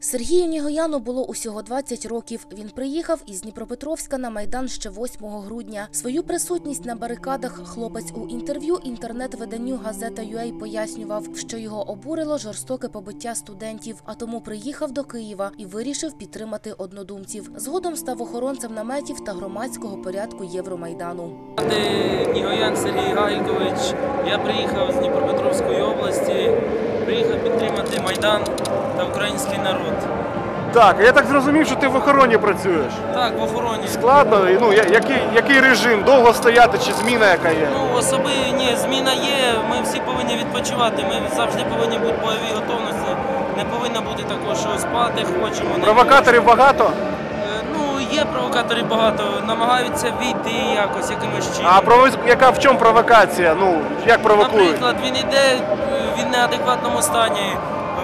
Сергію Нігояну було усього 20 років. Він приїхав із Дніпропетровська на майдан ще 8 грудня. Свою присутність на барикадах хлопець у інтерв'ю інтернет-виданню газета UA пояснював, що його обурило жорстоке побиття студентів, а тому приїхав до Києва і вирішив підтримати однодумців. Згодом став охоронцем наметів та громадського порядку Євромайдану. Нігоян Сергій Гайкович. Я приїхав з Дніпропетровської області. Приїхав підтримати Майдан та український народ. Так, я так зрозумів, що ти в охороні працюєш. Так, в охороні. Складно, ну я- який, який режим? Довго стояти чи зміна яка є? Ну, особи ні, зміна є. Ми всі повинні відпочивати. Ми завжди повинні бути в бойовій готовності. Не повинно бути такого, що спати хочемо. не Провокаторів багато, хочемо. Е, Ну, є провокаторів багато, намагаються війти якось якимось чином. а провоз... яка в чому провокація? Ну як провокують? Наприклад, він іде е, він в неадекватному стані.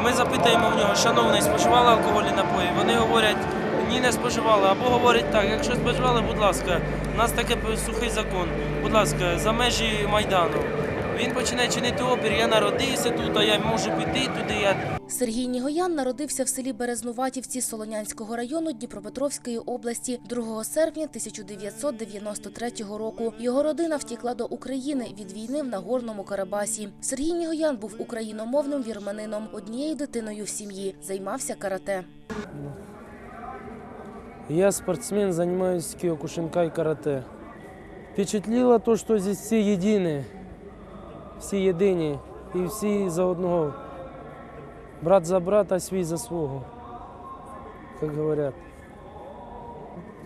Ми запитаємо в нього, шановний, споживали алкогольні напої. Вони говорять, ні, не споживали. Або говорять так, якщо споживали, будь ласка, у нас таке сухий закон. Будь ласка, за межі Майдану. Він починає чинити опір, я народився тут, а я можу піти туди. Я Сергій Нігоян народився в селі Березнуватівці Солонянського району Дніпропетровської області 2 серпня 1993 року. Його родина втікла до України від війни в Нагорному Карабасі. Сергій Нігоян був україномовним вірманином, однією дитиною в сім'ї, займався карате. Я спортсмен, занимаюсь киокушинкай карате. Впечатлило то, что здесь все едины, всі єдині і всі за одного. Брат за брата, свій за свого, как говорят.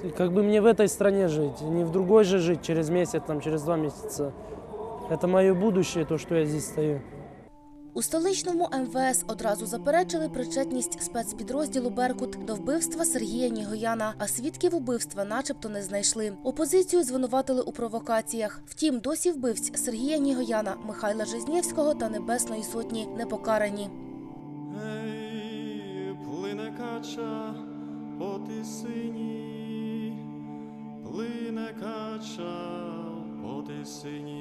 И как бы мне в этой стране жить, не в другой же жить через месяц, там, через два месяца. Это мое будущее, то, что я здесь стою. У столичному МВС одразу заперечили причетність спецпідрозділу Беркут до вбивства Сергія Нігояна, а свідків убивства начебто не знайшли. Опозицію звинуватили у провокаціях. Втім, досі вбивць Сергія Нігояна, Михайла Жизнєвського та Небесної Сотні не покарані. Кача по тисині, плине кача по тисині.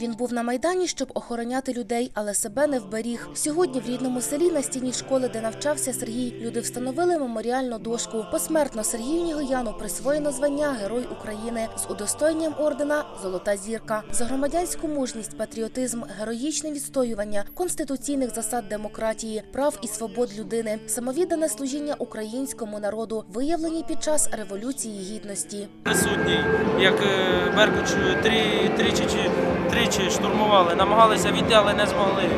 Він був на майдані, щоб охороняти людей, але себе не вберіг. Сьогодні в рідному селі на стіні школи, де навчався Сергій, люди встановили меморіальну дошку. Посмертно Сергію Нігояну присвоєно звання Герой України з удостоєнням ордена Золота зірка за громадянську мужність, патріотизм, героїчне відстоювання конституційних засад демократії, прав і свобод людини, самовіддане служіння українському народу, виявлені під час революції гідності. присутній, як е, Беркут три, тричі чи тричі штурмували, намагалися війти, але не змогли.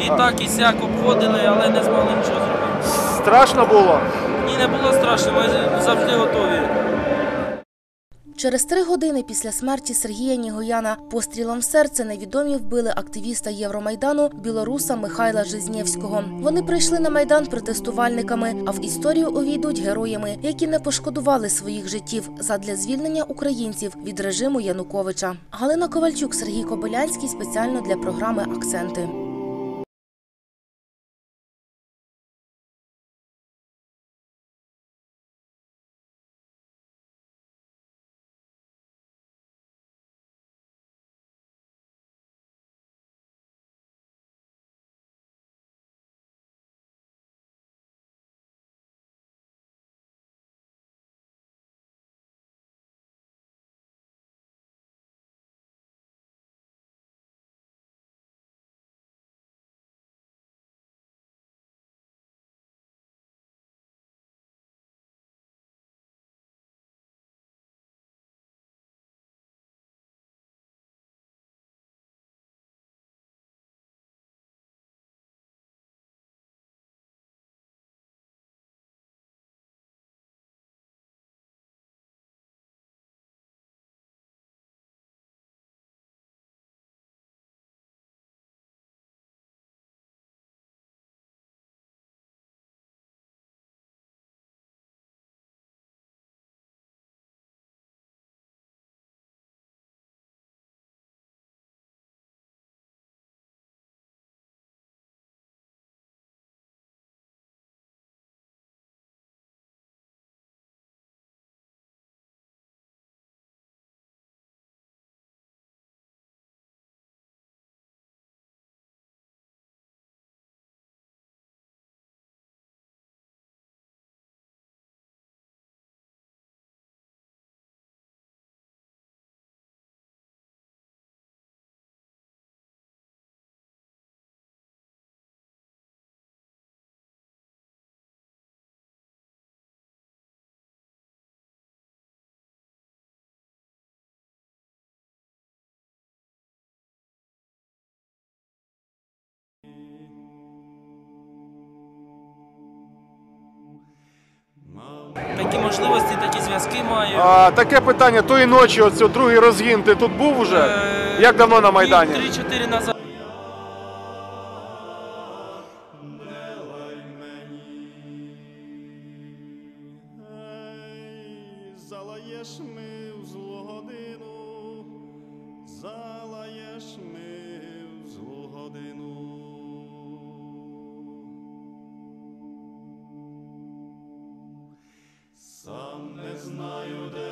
І так і сяк обходили, але не змогли нічого зробити. Страшно було. Ні, не було страшно, ми завжди готові. Через три години після смерті Сергія Нігояна пострілом в серце невідомі вбили активіста Євромайдану білоруса Михайла Жизнєвського. Вони прийшли на майдан протестувальниками, а в історію увійдуть героями, які не пошкодували своїх життів задля звільнення українців від режиму Януковича. Галина Ковальчук, Сергій Кобилянський спеціально для програми Акценти. Можливості, такі зв'язки маю. А, таке питання, тої ночі, оце другий розгін, ти тут був уже? Е, Як давно на Майдані? 3-4 назад. Залаєш ми в злу годину, залаєш ми знаю, де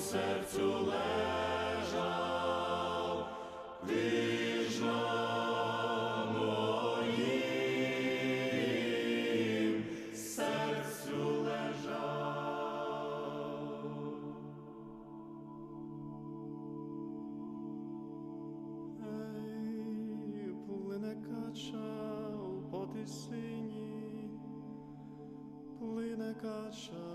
серцю лежав, на моїм серцю лежав. Ей, плине кача по тисині, плине кача